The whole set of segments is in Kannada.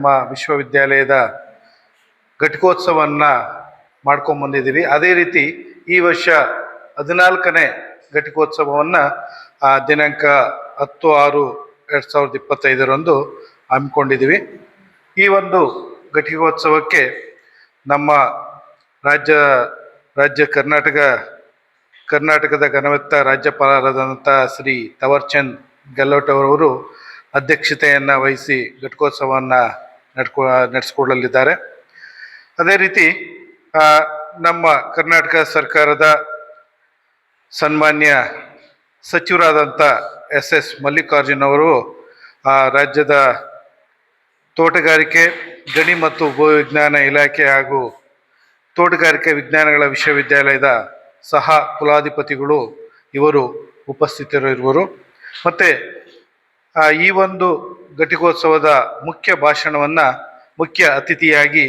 ನಮ್ಮ ವಿಶ್ವವಿದ್ಯಾಲಯದ ಘಟಿಕೋತ್ಸವವನ್ನು ಮಾಡ್ಕೊಂಬಂದಿದ್ದೀವಿ ಅದೇ ರೀತಿ ಈ ವರ್ಷ ಹದಿನಾಲ್ಕನೇ ಘಟಿಕೋತ್ಸವವನ್ನು ದಿನಾಂಕ ಹತ್ತು ಆರು ಎರಡು ಸಾವಿರದ ಇಪ್ಪತ್ತೈದರಂದು ಹಮ್ಮಿಕೊಂಡಿದ್ದೀವಿ. ಈ ಒಂದು ಘಟಿಕೋತ್ಸವಕ್ಕೆ ನಮ್ಮ ರಾಜ್ಯ ರಾಜ್ಯ ಕರ್ನಾಟಕ, ಕರ್ನಾಟಕದ ಘನವೆತ್ತ ರಾಜ್ಯಪಾಲರಾದಂಥ ಶ್ರೀ ತವರ್ಚಂದ್ ಗೆಲ್ಲೋಟ್ ಅವರವರು ಅಧ್ಯಕ್ಷತೆಯನ್ನು ವಹಿಸಿ ಘಟಿಕೋತ್ಸವವನ್ನು ನಡ್ಕೊ ನಡೆಸ್ಕೊಳ್ಳಲಿದ್ದಾರೆ ಅದೇ ರೀತಿ ನಮ್ಮ ಕರ್ನಾಟಕ ಸರ್ಕಾರದ ಸನ್ಮಾನ್ಯ ಸಚಿವರಾದಂಥ ಎಸ್ ಎಸ್ ಮಲ್ಲಿಕಾರ್ಜುನ್ ಅವರು ರಾಜ್ಯದ ತೋಟಗಾರಿಕೆ, ಗಣಿ ಮತ್ತು ಭೂವಿಜ್ಞಾನ ಇಲಾಖೆ ಹಾಗೂ ತೋಟಗಾರಿಕೆ ವಿಜ್ಞಾನಗಳ ವಿಶ್ವವಿದ್ಯಾಲಯದ ಸಹ ಕುಲಾಧಿಪತಿಗಳು ಇವರು ಉಪಸ್ಥಿತರಿರುವರು. ಮತ್ತು ಈ ಒಂದು ಘಟಿಕೋತ್ಸವದ ಮುಖ್ಯ ಭಾಷಣವನ್ನು ಮುಖ್ಯ ಅತಿಥಿಯಾಗಿ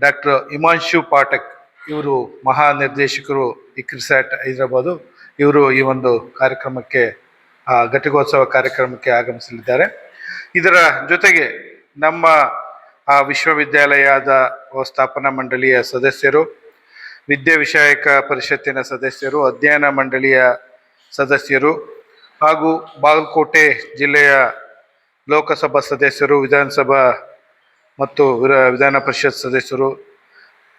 ಡಾಕ್ಟರ್ ಹಿಮಾಂಶು ಪಾಠಕ್ ಇವರು ಮಹಾ ನಿರ್ದೇಶಕರು ಇಕ್ರಿಸ್ಯಾಟ್ ಹೈದರಾಬಾದು. ಇವರು ಈ ಒಂದು ಕಾರ್ಯಕ್ರಮಕ್ಕೆ ಆ, ಘಟಿಕೋತ್ಸವ ಕಾರ್ಯಕ್ರಮಕ್ಕೆ ಆಗಮಿಸಲಿದ್ದಾರೆ. ಇದರ ಜೊತೆಗೆ ನಮ್ಮ ಆ ವಿಶ್ವವಿದ್ಯಾಲಯದ ವ್ಯವಸ್ಥಾಪನಾ ಮಂಡಳಿಯ ಸದಸ್ಯರು ವಿದ್ಯಾ ವಿಷಯಕ ಪರಿಷತ್ತಿನ ಸದಸ್ಯರು ಅಧ್ಯಯನ ಮಂಡಳಿಯ ಸದಸ್ಯರು ಹಾಗೂ ಬಾಗಲಕೋಟೆ ಜಿಲ್ಲೆಯ ಲೋಕಸಭಾ ಸದಸ್ಯರು, ವಿಧಾನಸಭಾ ಮತ್ತು ವಿಧಾನ ಪರಿಷತ್ ಸದಸ್ಯರು,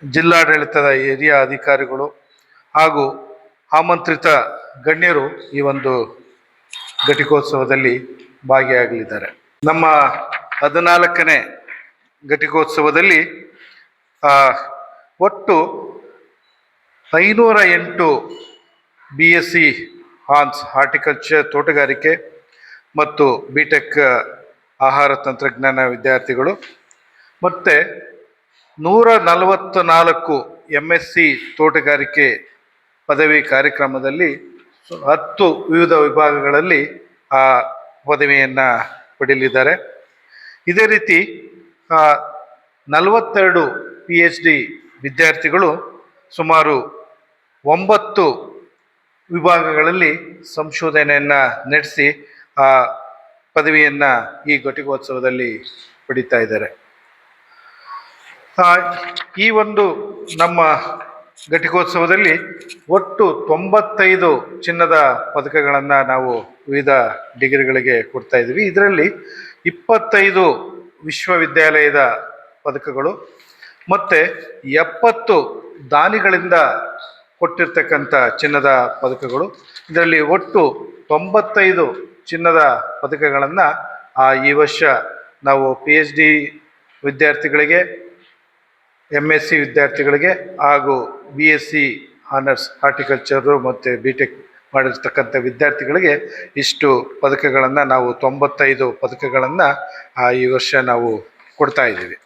ಜಿಲ್ಲಾಡಳಿತದ ಹಿರಿಯ ಅಧಿಕಾರಿಗಳು ಹಾಗೂ ಆಮಂತ್ರಿತ ಗಣ್ಯರು ಈ ಒಂದು ಘಟಿಕೋತ್ಸವದಲ್ಲಿ ಭಾಗಿಯಾಗಲಿದ್ದಾರೆ. ನಮ್ಮ ಹದಿನಾಲ್ಕನೇ ಘಟಿಕೋತ್ಸವದಲ್ಲಿ ಒಟ್ಟು ಐನೂರ ಎಂಟು B S C honours horticulture ತೋಟಗಾರಿಕೆ ಮತ್ತು ಬಿ ಟೆಕ್ ಆಹಾರ ತಂತ್ರಜ್ಞಾನ ವಿದ್ಯಾರ್ಥಿಗಳು. ಮತ್ತು ನೂರ ನಲವತ್ತು ನಾಲ್ಕು ಎಂ ಎಸ್ ಸಿ ತೋಟಗಾರಿಕೆ ಪದವಿ ಕಾರ್ಯಕ್ರಮದಲ್ಲಿ ಹತ್ತು ವಿವಿಧ ವಿಭಾಗಗಳಲ್ಲಿ ಆ ಪದವಿಯನ್ನು ಪಡೆಯಲಿದ್ದಾರೆ. ಇದೇ ರೀತಿ ನಲವತ್ತೆರಡು ಪಿ ಎಚ್ ಡಿ ವಿದ್ಯಾರ್ಥಿಗಳು ಸುಮಾರು ಒಂಬತ್ತು ವಿಭಾಗಗಳಲ್ಲಿ ಸಂಶೋಧನೆಯನ್ನು ನಡೆಸಿ ಆ ಪದವಿಯನ್ನು ಈ ಘಟಿಕೋತ್ಸವದಲ್ಲಿ ಪಡಿತಾ ಇದ್ದಾರೆ. ಈ ಒಂದು ನಮ್ಮ ಘಟಿಕೋತ್ಸವದಲ್ಲಿ ಒಟ್ಟು ತೊಂಬತ್ತೈದು ಚಿನ್ನದ ಪದಕಗಳನ್ನು ನಾವು ವಿವಿಧ ಡಿಗ್ರಿಗಳಿಗೆ ಕೊಡ್ತಾ ಇದ್ದೀವಿ ಇದರಲ್ಲಿ ಇಪ್ಪತ್ತೈದು ವಿಶ್ವವಿದ್ಯಾಲಯದ ಪದಕಗಳು ಮತ್ತು ಎಪ್ಪತ್ತು ದಾನಿಗಳಿಂದ ಕೊಟ್ಟಿರ್ತಕ್ಕಂಥ ಚಿನ್ನದ ಪದಕಗಳು. ಇದರಲ್ಲಿ ಒಟ್ಟು ತೊಂಬತ್ತೈದು ಚಿನ್ನದ ಪದಕಗಳನ್ನು ಆ ಈ ವರ್ಷ ನಾವು ಪಿ ಎಚ್ ಡಿ ವಿದ್ಯಾರ್ಥಿಗಳಿಗೆ ಎಂ ಎಸ್ ಸಿ ವಿದ್ಯಾರ್ಥಿಗಳಿಗೆ ಹಾಗೂ B S C honours horticulture ಮತ್ತು ಬಿ ಟೆಕ್ ಮಾಡಿರ್ತಕ್ಕಂಥ ವಿದ್ಯಾರ್ಥಿಗಳಿಗೆ ಇಷ್ಟು ಪದಕಗಳನ್ನು ನಾವು ತೊಂಬತ್ತೈದು ಪದಕಗಳನ್ನು ಈ ವರ್ಷ ನಾವು ಕೊಡ್ತಾ ಇದ್ದೀವಿ.